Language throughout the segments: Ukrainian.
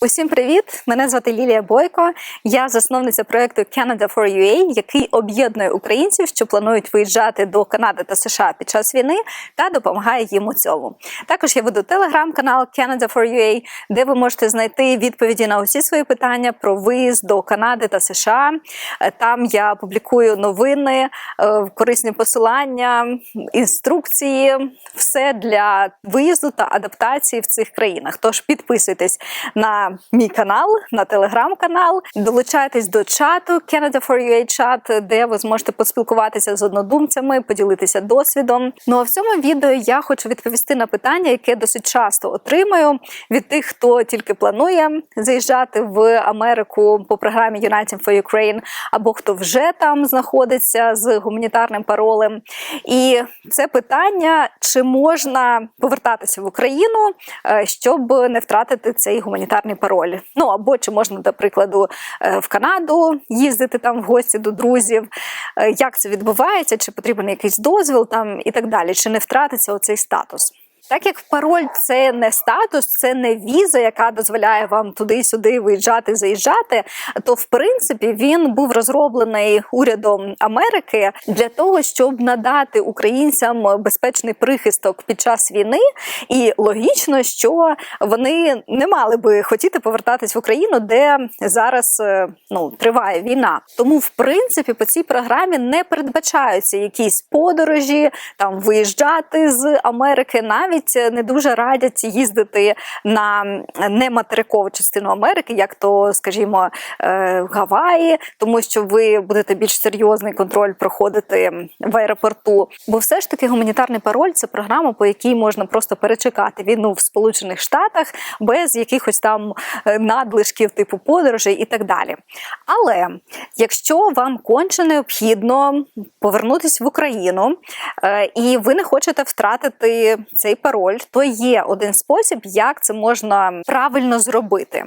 Усім привіт! Мене звати Лілія Бойко. Я засновниця проекту Canada for UA, який об'єднує українців, що планують виїжджати до Канади та США під час війни, та допомагає їм у цьому. Також я веду телеграм-канал Canada for UA, де ви можете знайти відповіді на усі свої питання про виїзд до Канади та США. Там я публікую новини, е, корисні посилання, інструкції, все для виїзду та адаптації в цих країнах. Тож підписуйтесь на мій канал, на телеграм-канал. Долучайтесь до чату Canada for UA чат, де ви зможете поспілкуватися з однодумцями, поділитися досвідом. Ну а в цьому відео я хочу відповісти на питання, яке досить часто отримую від тих, хто тільки планує заїжджати в Америку по програмі United for Ukraine, або хто вже там знаходиться з гуманітарним паролем. І це питання, чи можна повертатися в Україну, е, щоб не втратити цей гуманітарний пароль. Ну або чи можна, до прикладу, е, в Канаду їздити там в гості до друзів, Е, як це відбувається, чи потрібен якийсь дозвіл там і так далі, чи не втратиться оцей статус. Так як пароль це не статус, це не віза, яка дозволяє вам туди-сюди виїжджати, заїжджати, то в принципі він був розроблений урядом Америки для того, щоб надати українцям безпечний прихисток під час війни, і логічно, що вони не мали би хотіти повертатись в Україну, де зараз е, ну триває війна. Тому, в принципі, по цій програмі не передбачаються якісь подорожі, там виїжджати з Америки навіть навіть не дуже радять їздити на нематерикову частину Америки, як то, скажімо, е, Гаваї, тому що ви будете більш серйозний контроль проходити в аеропорту. Бо все ж таки гуманітарний пароль це програма, по якій можна просто перечекати війну в Сполучених Штатах без якихось там е, надлишків типу подорожей і так далі. Але якщо вам конче необхідно повернутися в Україну е, і ви не хочете втратити цей пароль, то є один спосіб, як це можна правильно зробити.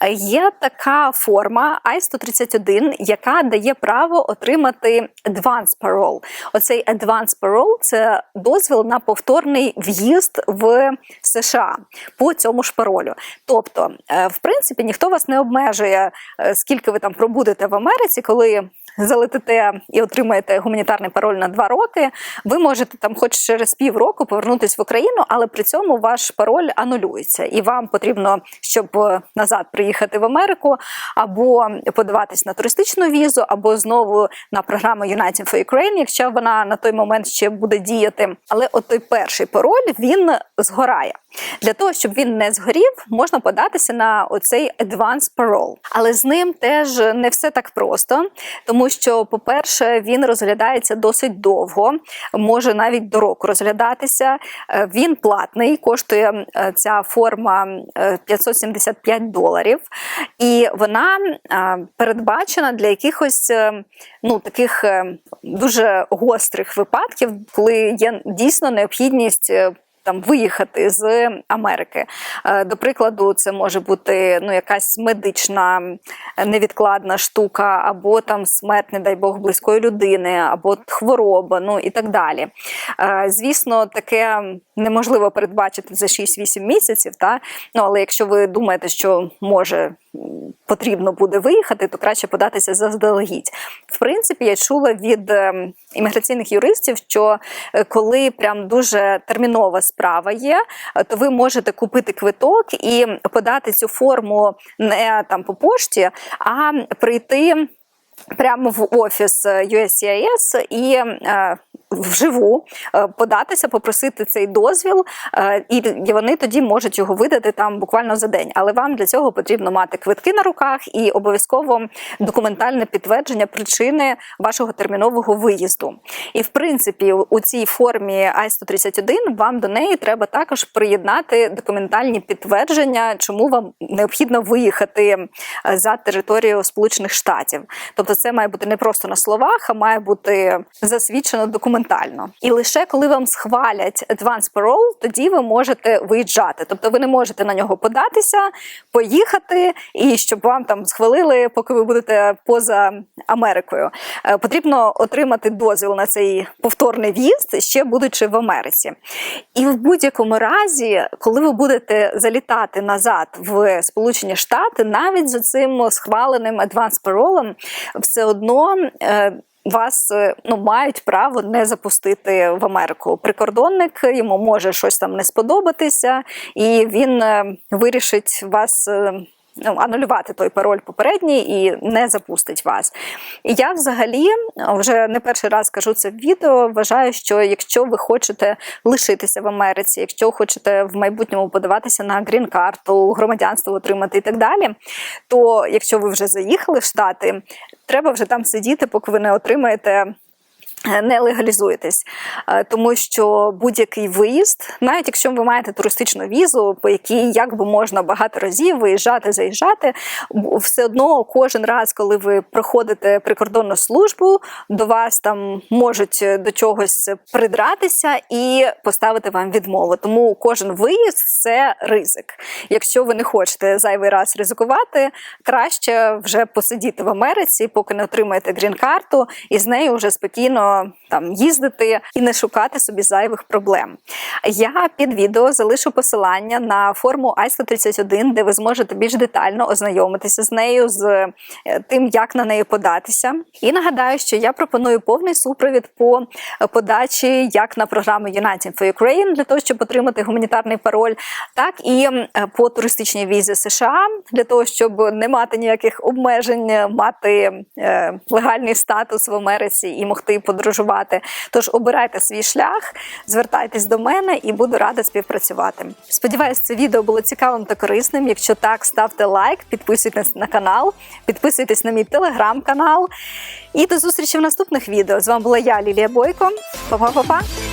Е, Є така форма I-131, яка дає право отримати Advance Parole. Оцей Advance Parole – це дозвіл на повторний в'їзд в США по цьому ж паролю. Тобто, е, в принципі, ніхто вас не обмежує, е, скільки ви там пробудете в Америці, коли залетите і отримаєте гуманітарний пароль на два роки, ви можете там, хоч через півроку, повернутися в Україну, але при цьому ваш пароль анулюється, і вам потрібно, щоб е, назад приїхати в Америку, або подаватись на туристичну візу, або знову на програму United for Ukraine, якщо вона на той момент ще буде діяти. Але от той перший пароль він згорає. Для того, щоб він не згорів, можна податися на оцей Advance Parole. Але з ним теж не все так просто, тому що, по-перше, він розглядається досить довго, може навіть до року розглядатися. Е, Він платний, коштує е, ця форма е, 575 доларів, і вона е, передбачена для якихось е, ну, таких е, дуже гострих випадків, коли є дійсно необхідність. Там виїхати з Америки. Е, До прикладу, це може бути ну, якась медична е, невідкладна штука, або там смерть, не дай Бог, близької людини, або хвороба, ну і так далі. Е, Звісно, таке неможливо передбачити за 6-8 місяців. Та? Ну, але якщо ви думаєте, що може потрібно буде виїхати, то краще податися заздалегідь. В принципі, я чула від ем, імміграційних юристів, що е, коли прям дуже термінова справа є, е, то ви можете купити квиток і подати цю форму не там по пошті, а прийти. Прямо в офіс е, USCIS і е, вживу е, податися, попросити цей дозвіл, е, і вони тоді можуть його видати там буквально за день. Але вам для цього потрібно мати квитки на руках і обов'язково документальне підтвердження причини вашого термінового виїзду. І в принципі, у цій формі I-131 вам до неї треба також приєднати документальні підтвердження, чому вам необхідно виїхати е, за територію Сполучених Штатів. Тобто це має бути не просто на словах, а має бути засвідчено документально. І лише коли вам схвалять Advance Parole, тоді ви можете виїжджати. Тобто, ви не можете на нього податися, поїхати, і щоб вам там схвалили, поки ви будете поза Америкою. Е, Потрібно отримати дозвіл на цей повторний в'їзд, ще будучи в Америці. І в будь-якому разі, коли ви будете залітати назад в Сполучені Штати, навіть за цим схваленим адванс паролем, все одно. е, Вас е, ну мають право не запустити в Америку. Прикордонник йому може щось там не сподобатися, і він е, вирішить вас ну, анулювати той пароль попередній і не запустить вас. І я взагалі вже не перший раз кажу це в відео. Вважаю, що якщо ви хочете лишитися в Америці, якщо хочете в майбутньому подаватися на грін-карту, громадянство отримати і так далі, то якщо ви вже заїхали в Штати, треба вже там сидіти, поки ви не отримаєте. Не легалізуєтесь, Е, тому що будь-який виїзд, навіть якщо ви маєте туристичну візу, по якій як би можна багато разів виїжджати, заїжджати, все одно кожен раз, коли ви проходите прикордонну службу, до вас там можуть до чогось придратися і поставити вам відмову. Тому кожен виїзд це ризик. Якщо ви не хочете зайвий раз ризикувати, краще вже посидіти в Америці, поки не отримаєте грін-карту, і з нею вже спокійно там їздити і не шукати собі зайвих проблем. Я під відео залишу посилання на форму I-131, де ви зможете більш детально ознайомитися з нею, з е, тим, як на неї податися. І нагадаю, що я пропоную повний супровід по подачі як на програму United for Ukraine для того, щоб отримати гуманітарний пароль, так і по туристичній візі США для того, щоб не мати ніяких обмежень, мати е, легальний статус в Америці і могти подорожувати. Тож обирайте свій шлях, звертайтесь до мене і буду рада співпрацювати. Сподіваюсь, це відео було цікавим та корисним. Якщо так, ставте лайк, підписуйтесь на канал, підписуйтесь на мій телеграм-канал. І до зустрічі в наступних відео. З вами була я, Лілія Бойко. Па-па-па-па!